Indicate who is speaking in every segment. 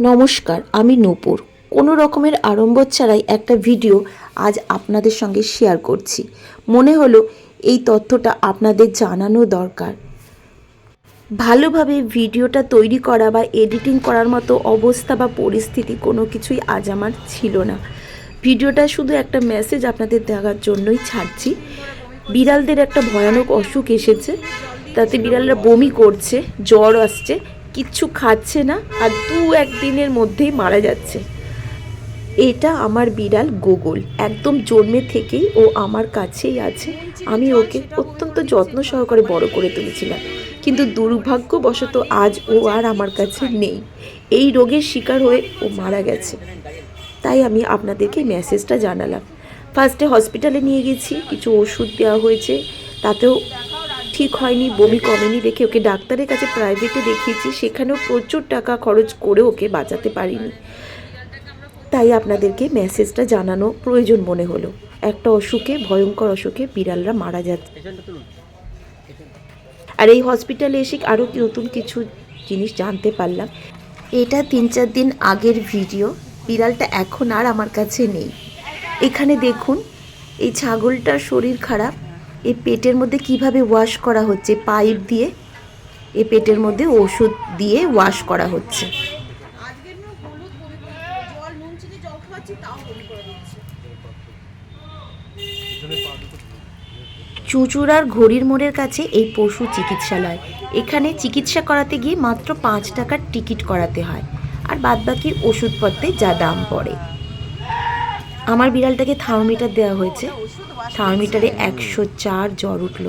Speaker 1: নমস্কার, আমি নূপুর। কোনো রকমের আড়ম্বর ছাড়াই একটা ভিডিও আজ আপনাদের সঙ্গে শেয়ার করছি। মনে হলো এই তথ্যটা আপনাদের জানানো দরকার। ভালোভাবে ভিডিওটা তৈরি করা বা এডিটিং করার মতো অবস্থা বা পরিস্থিতি কোনো কিছুই আজ আমার ছিল না। ভিডিওটা শুধু একটা মেসেজ আপনাদের দেওয়ার জন্যই ছাড়ছি। বিড়ালদের একটা ভয়ানক অসুখ এসেছে। তাতে বিড়ালরা বমি করছে, জ্বর আসছে। কিচ্ছু খাচ্ছে না আর দু একদিনের মধ্যেই মারা যাচ্ছে। এটা আমার বিড়াল গোগল। একদম জন্মে থেকেই ও আমার কাছেই আছে। আমি ওকে অত্যন্ত যত্ন সহকারে বড় করে তুলেছিলাম। কিন্তু দুর্ভাগ্যবশত আজ ও আর আমার কাছে নেই। এই রোগের শিকার হয়ে ও মারা গেছে। তাই আমি আপনাদেরকে মেসেজটা জানালাম। ফার্স্টে হসপিটালে নিয়ে গেছি। কিছু ওষুধ দেওয়া হয়েছে। তাতেও ঠিক হয়নি, বমি কমেনি দেখে ওকে ডাক্তারের কাছে প্রাইভেটে দেখিয়েছি, সেখানেও প্রচুর টাকা খরচ করে ওকে বাঁচাতে পারিনি। তাই আপনাদেরকে মেসেজটা জানানো প্রয়োজন মনে হলো। একটা অসুখে, ভয়ঙ্কর অসুখে বিড়ালরা মারা যাচ্ছে। আর এই হসপিটালে এসে আরও নতুন কিছু জিনিস জানতে পারলাম। এটা তিন চার দিন আগের ভিডিও বিড়ালটা এখন আর আমার কাছে নেই। এখানে দেখুন, এই ছাগলটার শরীর খারাপ এই পেটের মধ্যে কীভাবে ওয়াশ করা হচ্ছে? পাইপ দিয়ে এই পেটের মধ্যে ওষুধ দিয়ে ওয়াশ করা হচ্ছে। চুঁচুড়ার ঘড়ির মোড়ের কাছে এই পশু চিকিৎসালয়। এখানে চিকিৎসা করাতে গিয়ে মাত্র পাঁচ টাকার টিকিট করাতে হয়। আর বাদবাকি ওষুধপত্রে যা দাম পড়ে। আমার বিড়ালটাকে থার্মোমিটার দেওয়া হয়েছে। থার্মোমিটারে একশো চার জ্বর উঠল।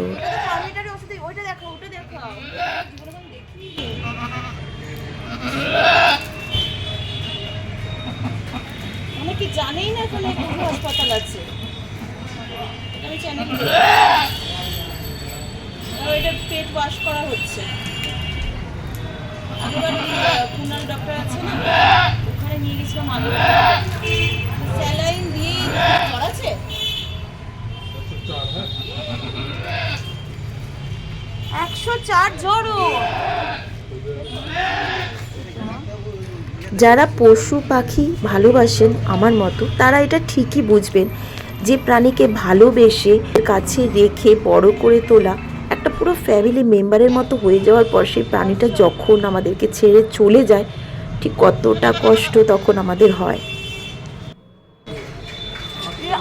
Speaker 2: জানেই না এখানে হাসপাতাল আছে। আমি চ্যানেল এটা পেট ওয়াশ করা হচ্ছে। ডক্টর আছে না ওখানে নিয়ে গেছিলাম আগে স্যালাইন দিয়ে জ্বর আছে একশো চার জ্বরও
Speaker 1: যারা পশু পাখি ভালোবাসেন আমার মতো, তারা এটা ঠিকই বুঝবেন যে প্রাণীকে ভালোবেসে কাছে রেখে বড় করে তোলা, একটা পুরো ফ্যামিলি মেম্বারের মতো হয়ে যাওয়ার পর সেই প্রাণীটা যখন আমাদেরকে ছেড়ে চলে যায়, ঠিক কতটা কষ্ট তখন আমাদের হয়।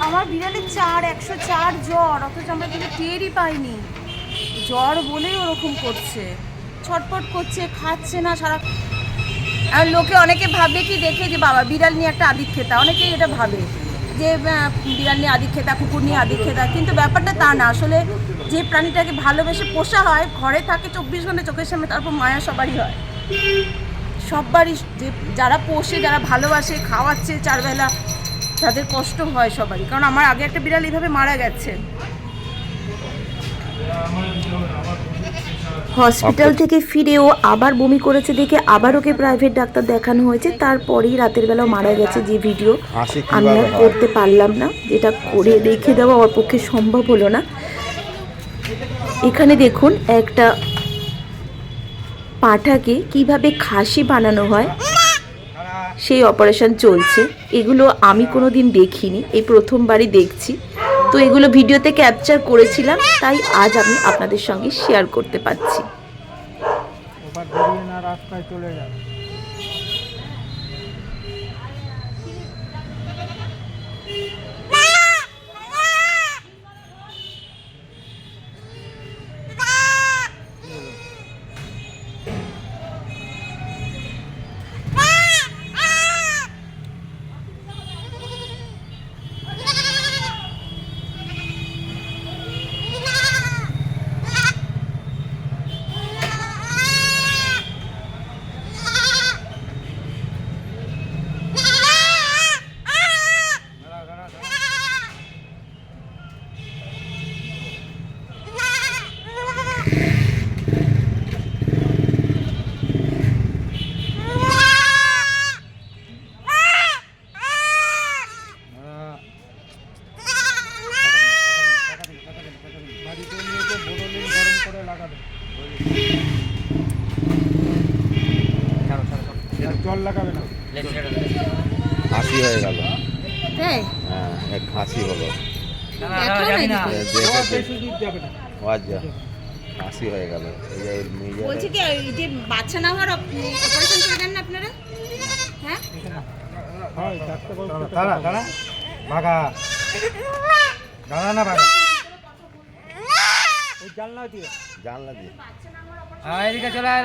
Speaker 2: আমার বিড়ালের চার, একশো চার জ্বর, অথচ আমরা কিন্তু টেরই পাইনি। জ্বর বলেই ওরকম করছে। ছটপট করছে, খাচ্ছে না, সারা আর লোকে অনেকে ভাবে কি দেখে যে বাবা, বিড়াল নিয়ে একটা আদিক খেতা অনেকেই এটা ভাবে যে বিড়াল নিয়ে আদিক খেতা কুকুর নিয়ে আদিক খেতা কিন্তু ব্যাপারটা তা না। আসলে যে প্রাণীটাকে ভালোবেসে পোষা হয়, ঘরে থাকে চব্বিশ ঘণ্টা চোখের সামনে, তারপর মায়া সবারই হয়। সবারই যে, যারা পোষে, যারা ভালোবাসে, খাওয়াচ্ছে চারবেলা, তাদের কষ্ট হয় সবারই। কারণ আমার আগে একটা বিড়াল এইভাবে মারা গেছে।
Speaker 1: হসপিটাল থেকে ফিরে ও আবার বমি করেছে দেখে আবার ওকে প্রাইভেট ডাক্তার দেখানো হয়েছে। তারপরেই রাতের বেলা মারা গেছে যে ভিডিও আমি আর করতে পারলাম না। যেটা করে রেখে দেওয়া ওর পক্ষে সম্ভব হলো না। এখানে দেখুন একটা পাঠাকে কীভাবে খাসি বানানো হয় সেই অপারেশন চলছে। এগুলো আমি কোনো দিন দেখিনি। এই প্রথমবারই দেখছি। তো এগুলো ভিডিওতে ক্যাপচার করেছিলাম, তাই আজ আমি আপনাদের সঙ্গে শেয়ার করতে পারছি।
Speaker 3: রাস্তায় চলে না রাস্তায় চলে যাবে
Speaker 4: খাসি হয়ে গেল। হ্যাঁ এক হলো।
Speaker 2: না
Speaker 3: না
Speaker 4: আচ্ছা খাসি হয়ে গেল।
Speaker 2: বলছি কি এই যে বাচ্চা না হওয়ার অপারেশন করে দেন না আপনারা? হ্যাঁ?
Speaker 3: হয়
Speaker 5: দাঁড়া দাঁড়া ভাগা দাঁড়া। না ভাগা
Speaker 3: ওই জানলা দিয়ে।
Speaker 4: জানলা দিয়ে।
Speaker 5: হ্যাঁ এদিকে চলে আয়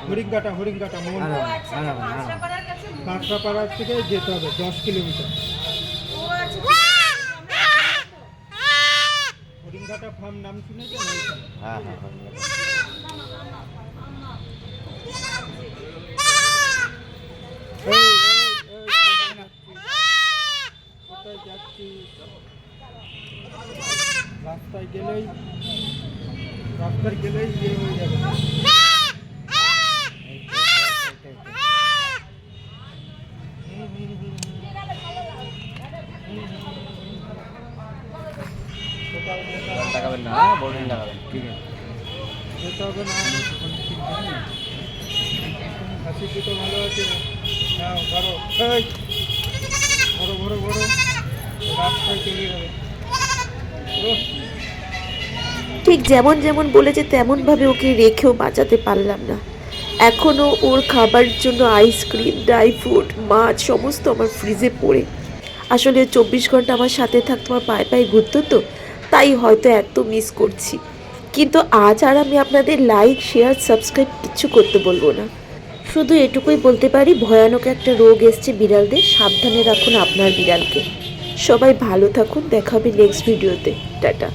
Speaker 3: হরিঙ্গাটা হরিঙ্গাটা মোহন
Speaker 5: আরাম, আরাম, আরাম।
Speaker 2: কাঁচরাপাড়ার কাছে
Speaker 3: কাঁকড়াপাড়া থেকে যেতে হবে দশ কিলোমিটার
Speaker 2: ও আছে
Speaker 3: হরিঙ্গাটা নাম শুনেছেন
Speaker 4: হ্যাঁ হ্যাঁ হ্যাঁ
Speaker 3: কোথায় যাচ্ছি? রাস্তায় গেলেই রাস্তায় গেলেই ইয়ে হয়ে যাবে
Speaker 5: লাগাবেন না হ্যাঁ বোর্ডিং লাগাবেন ঠিক আছে।
Speaker 3: যেতে হবে না হাসি তো ভালো আছে হ্যাঁ ধরো বড় বড় বড় রাস্তায় চলে যাবে।
Speaker 1: ঠিক যেমন যেমন বলেছে তেমনভাবে ওকে রেখেও বাঁচাতে পারলাম না। এখনও ওর খাবার জন্য আইসক্রিম ড্রাই ফ্রুট মাছ সমস্ত আমার ফ্রিজে পড়ে। আসলে চব্বিশ ঘণ্টা আমার সাথে থাকতো আমার পায়ে পায়ে ঘুরতো তো? তাই হয়তো এত মিস করছি। কিন্তু আজ আর আমি আপনাদের লাইক শেয়ার সাবস্ক্রাইব কিছু করতে বলব না। শুধু এটুকুই বলতে পারি, ভয়ানক একটা রোগ এসছে বিড়ালদের, সাবধানে রাখুন আপনার বিড়ালকে। সবাই ভালো থাকুন, দেখা হবে নেক্সট ভিডিওতে টাটা।